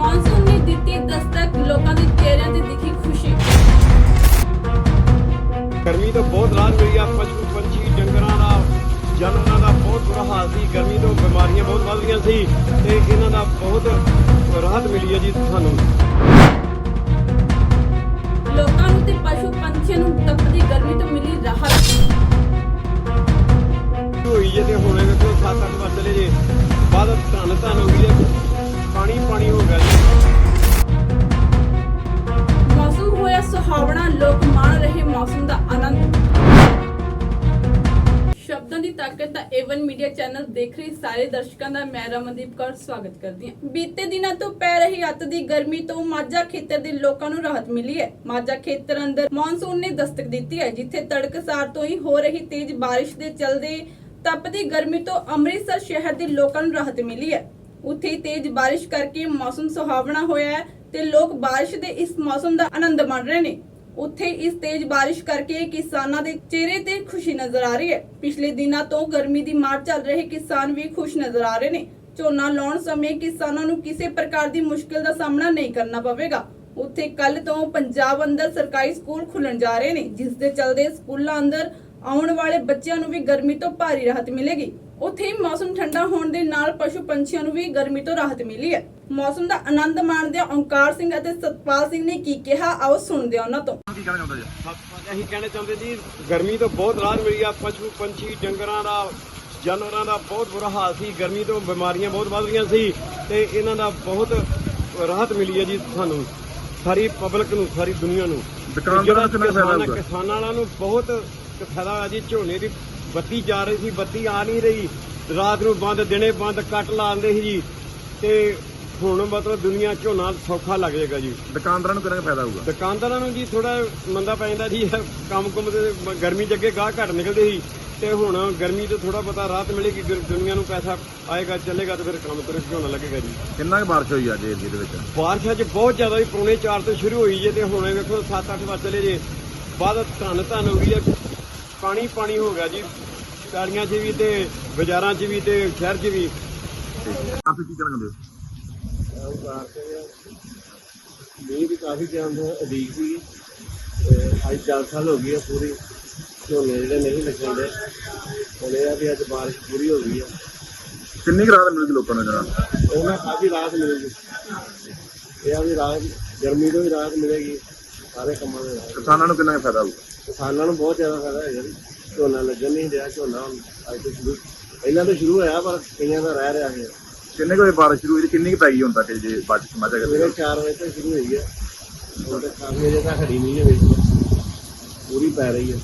Monsoon ਨੇ ਦਿੱਤੀ ਦਸਤਕ ਲੋਕਾਂ ਦੇ ਚਿਹਰਿਆਂ ਤੇ ਦਿਖੀ ਖੁਸ਼ੀ। ਗਰਮੀ ਤੋਂ ਬਹੁਤ ਰਾਹਤ ਮਿਲੀ ਆ ਪਸ਼ੂ ਪੰਛੀ ਡੰਗਰਾਂ ਦਾ ਜਾਨਵਰਾਂ ਦਾ ਬਹੁਤ ਬੁਰਾ ਹਾਲ ਸੀ। ਗਰਮੀ ਤੋਂ ਬਿਮਾਰੀਆਂ ਬਹੁਤ ਵੱਧ ਗਈਆਂ ਸੀ ਤੇ ਇਹਨਾਂ ਦਾ ਬਹੁਤ ਰਾਹਤ ਮਿਲੀ ਹੈ ਜੀ ਸਾਨੂੰ। ਲੋਕਾਂ ਨੂੰ ਤੇ ਪਸ਼ੂ ਪੰਛੀਆਂ ਨੂੰ ਤਪਦੀ ਗਰਮੀ ਤੋਂ ਮਿਲੀ ਰਾਹਤ। ਹੋਈ ਜੇ ਤੇ ਹੁਣੇ ਵੇਖੋ 7-8 ਵਾਰ ਚਲੇ ਜੇ। ਬਾਅਦ ਧੰਨ ਧੰਨ ਹੋ ਗਈ ਮੌਸਮ ਦਾ ਆਨੰਦ। ਸ਼ਬਦਾਂ ਦੀ ਤਾਕਤ ਦਾ ਏਵਨ ਮੀਡੀਆ ਚੈਨਲ ਦੇਖ ਰਹੇ ਸਾਰੇ ਦਰਸ਼ਕਾਂ ਦਾ ਮੈਂ ਰਮਨਦੀਪ ਕੌਰ ਸਵਾਗਤ ਕਰਦੀ ਹਾਂ। ਬੀਤੇ ਦਿਨਾਂ ਤੋਂ ਪੈ ਰਹੀ ਅੱਤ ਦੀ ਗਰਮੀ ਤੋਂ ਮਾਝਾ ਖੇਤਰ ਦੇ ਲੋਕਾਂ ਨੂੰ ਰਾਹਤ ਮਿਲੀ ਹੈ। ਮਾਝਾ ਖੇਤਰ ਅੰਦਰ ਮੌਨਸੂਨ ਨੇ ਦਸਤਕ ਦਿੱਤੀ ਹੈ, ਜਿੱਥੇ ਤੜਕਸਾਰ ਤੋਂ ਹੀ ਹੋ ਰਹੀ ਤੇਜ਼ ਬਾਰਿਸ਼ ਦੇ ਚਲਦੇ ਤਪਦੀ ਗਰਮੀ ਤੋਂ ਅੰਮ੍ਰਿਤਸਰ ਸ਼ਹਿਰ ਦੇ ਲੋਕਾਂ ਨੂੰ ਰਾਹਤ ਮਿਲੀ ਹੈ। ਉੱਥੇ ਤੇਜ਼ ਬਾਰਿਸ਼ ਕਰਕੇ ਮੌਸਮ ਸੁਹਾਵਣਾ ਹੋਇਆ ਹੈ ਤੇ ਲੋਕ ਬਾਰਿਸ਼ ਦੇ ਇਸ ਮੌਸਮ ਦਾ ਆਨੰਦ ਮਾਣ ਰਹੇ ਨੇ। ਉੱਥੇ ਇਸ ਤੇਜ਼ ਬਾਰਿਸ਼ ਕਰਕੇ ਕਿਸਾਨਾਂ ਦੇ ਚਿਹਰੇ ਤੇ ਖੁਸ਼ੀ ਨਜ਼ਰ ਆ ਰਹੀ ਹੈ। ਪਿਛਲੇ ਦਿਨਾਂ ਤੋਂ ਗਰਮੀ ਦੀ ਮਾਰ ਚੱਲ ਰਹੇ ਕਿਸਾਨ ਵੀ ਖੁਸ਼ ਨਜ਼ਰ ਆ ਰਹੇ ਨੇ। ਝੋਨਾ ਲਾਉਣ ਸਮੇਂ ਕਿਸਾਨਾਂ ਨੂੰ ਕਿਸੇ ਪ੍ਰਕਾਰ ਦੀ ਮੁਸ਼ਕਲ ਦਾ ਸਾਹਮਣਾ ਨਹੀਂ ਕਰਨਾ ਪਵੇਗਾ। ਉੱਥੇ ਕੱਲ ਤੋਂ ਪੰਜਾਬ ਅੰਦਰ ਸਰਕਾਰੀ ਸਕੂਲ ਖੁੱਲਣ ਜਾ ਰਹੇ ਨੇ, ਜਿਸ ਦੇ ਚਲਦੇ ਸਕੂਲਾਂ ਅੰਦਰ ਆਉਣ ਵਾਲੇ ਬੱਚਿਆਂ ਨੂੰ ਵੀ ਗਰਮੀ ਤੋਂ ਭਾਰੀ ਰਾਹਤ ਮਿਲੇਗੀ। ਉੱਥੇ ਹੀ ਮੌਸਮ ਠੰਡਾ ਹੋਣ ਦੇ ਨਾਲ ਪਸ਼ੂ ਪੰਛੀਆਂ ਨੂੰ ਵੀ ਗਰਮੀ ਤੋਂ ਰਾਹਤ ਮਿਲੀ ਹੈ। ਮੌਸਮ ਦਾ ਆਨੰਦ ਮਾਣਦਿਆਂ ਓਂਕਾਰ ਸਿੰਘ ਅਤੇ ਸਤਪਾਲ ਸਿੰਘ ਨੇ ਕੀ ਕਿਹਾ ਆਓ ਸੁਣਦੇ ਹਾਂ ਉਹਨਾਂ ਤੋਂ। ਕੀ ਕਹਿਣਾ ਚਾਹੁੰਦਾ ਜੀ? ਅਸੀਂ ਕਹਿਣਾ ਚਾਹੁੰਦੇ ਜੀ ਗਰਮੀ ਤੋਂ ਬਹੁਤ ਰਾਹਤ ਮਿਲੀ ਆ। ਪਸ਼ੂ ਪੰਛੀ ਡੰਗਰਾਂ ਦਾ ਜਾਨਵਰਾਂ ਦਾ ਬਹੁਤ ਬੁਰਾ ਹਾਲ ਸੀ। ਗਰਮੀ ਤੋਂ ਬਿਮਾਰੀਆਂ ਬਹੁਤ ਵੱਧ ਗਈਆਂ ਸੀ ਤੇ ਇਹਨਾਂ ਦਾ ਬਹੁਤ ਰਾਹਤ ਮਿਲੀ ਹੈ ਜੀ ਸਾਨੂੰ ਸਾਰੀ ਪਬਲਿਕ ਨੂੰ ਸਾਰੀ ਦੁਨੀਆ ਨੂੰ। ਦੁਕਾਨਦਾਰਾਂ ਨੂੰ ਕਿਸਾਨ- ਹੋਊਗਾ? ਕਿਸਾਨਾਂ ਵਾਲਿਆਂ ਨੂੰ ਬਹੁਤ ਫਾਇਦਾ ਹੋਇਆ ਜੀ ਝੋਨੇ ਦੀ ਬੱਤੀ ਜਾ ਰਹੀ ਸੀ ਬੱਤੀ ਆ ਨਹੀਂ ਰਹੀ। ਰਾਤ ਨੂੰ ਬੰਦ ਦਿਨੇ ਬੰਦ ਕੱਟ ਲਾਉਂਦੇ ਸੀ ਜੀ। ਤੇ ਹੁਣ ਮਤਲਬ ਦੁਨੀਆ ਝੋਨਾ ਸੌਖਾ ਲੱਗ ਜਾਏਗਾ ਜੀ। ਦੁਕਾਨਦਾਰਾਂ ਨੂੰ ਕਿੰਨਾ ਫਾਇਦਾ ਹੋਊਗਾ? ਦੁਕਾਨਦਾਰਾਂ ਨੂੰ ਜੀ ਥੋੜਾ ਮੰਦਾ ਪੈ ਜਾਂਦਾ ਜੀ। ਕੰਮ ਕੁੰਮ ਤੇ ਗਰਮੀ ਚ ਅੱਗੇ ਗਾਹ ਘੱਟ ਨਿਕਲਦੇ ਸੀ। ਤੇ ਹੁਣ ਗਰਮੀ ਤੋਂ ਥੋੜਾ ਪਤਾ ਰਾਹਤ ਮਿਲੇਗੀ ਦੁਨੀਆ ਨੂੰ ਪੈਸਾ ਆਏਗਾ ਚੱਲੇਗਾ ਤੇ ਫਿਰ ਕੰਮ ਤੁਰੇ ਝੋਨਾ ਲੱਗੇਗਾ ਜੀ। ਕਿੰਨਾ ਕੁ ਬਾਰਿਸ਼ ਹੋਈ ਅੱਜ ਏਰੀਏ ਦੇ ਵਿੱਚ? ਬਾਰਿਸ਼ ਅੱਜ ਬਹੁਤ ਜ਼ਿਆਦਾ ਹੀ ਪੌਣੇ 4 ਤੋਂ ਸ਼ੁਰੂ ਹੋਈ ਜੇ ਤੇ ਹੁਣ ਵੇਖੋ 7-8 ਵਜੇ ਚਲੇ ਜੇ। ਬਾਅਦ ਧੰਨ ਧੰਨ ਹੋ ਗਈ ਹੈ ਪਾਣੀ ਪਾਣੀ ਹੋ ਗਿਆ ਜੀ। ਪੈਲੀਆਂ 'ਚ ਵੀ ਤੇ ਬਾਜ਼ਾਰਾਂ 'ਚ ਵੀ ਤੇ ਸ਼ਹਿਰ 'ਚ ਵੀ। ਆਪ ਕੀ ਹੋ ਮੀਂਹ ਵੀ ਕਾਫੀ ਟਾਈਮ ਤੋਂ ਅਧੀਕ ਸੀ। ਤੇ ਅੱਜ 4 ਸਾਲ ਹੋ ਗਈ ਆ ਪੂਰੀ। ਝੋਨੇ ਜਿਹੜੇ ਨਹੀਂ ਲੱਗਣ ਦੇ। ਹੁਣ ਇਹ ਆ ਵੀ ਅੱਜ ਬਾਰਿਸ਼ ਪੂਰੀ ਹੋ ਗਈ ਆ। ਕਿੰਨੀ ਕੁ ਰਾਹਤ ਮਿਲੂਗੀ ਲੋਕਾਂ ਨੂੰ ਜਨਾਬ? ਉਹਨਾਂ ਕਾਫੀ ਰਾਹਤ ਮਿਲੇਗੀ। ਇਹ ਆ ਵੀ ਰਾਹਤ ਗਰਮੀ ਤੋਂ ਵੀ ਰਾਹਤ ਮਿਲੇਗੀ। ਸਾਰੇ ਕੰਮਾਂ ਦੇ ਰਾਹਤ ਕਿਸਾਨਾਂ ਨੂੰ ਕਿੰਨਾ ਕੁ ਫਾਇਦਾ ਹੋਊਗਾ? ਕਿਸਾਨਾਂ ਨੂੰ ਬਹੁਤ ਜ਼ਿਆਦਾ ਫਾਇਦਾ ਹੈਗਾ ਜੀ। ਝੋਨਾ ਲੱਗਣ ਨਹੀਂ ਰਿਹਾ ਝੋਨਾ ਹੁਣ ਅੱਜ ਤੋਂ ਸ਼ੁਰੂ ਪਹਿਲਾਂ ਤਾਂ ਸ਼ੁਰੂ ਹੋਇਆ ਪਰ ਕਈਆਂ ਦਾ ਰਹਿ ਰਿਹਾ ਹੈ। ਕਿੰਨੇ ਕੁ ਵਜੇ ਬਾਰਿਸ਼ ਸ਼ੁਰੂ ਹੋਈ ਤੇ ਕਿੰਨੀ ਕੁ ਪੈ ਗਈ ਹੁਣ ਤੱਕ ਜੇ ਬਾਰਿਸ਼ ਸਮਾਜਾ ਸਵੇਰੇ ਕਰਦੇ 4 ਵਜੇ ਤੋਂ ਸ਼ੁਰੂ ਹੋਈ ਹੈ। ਤੱਕ ਕਾਫੀ ਵਜੇ ਤੱਕ ਹੜੀ ਨਹੀਂ ਹੈ ਵਿੱਚ ਪੂਰੀ ਪੈ ਰਹੀ ਹੈ।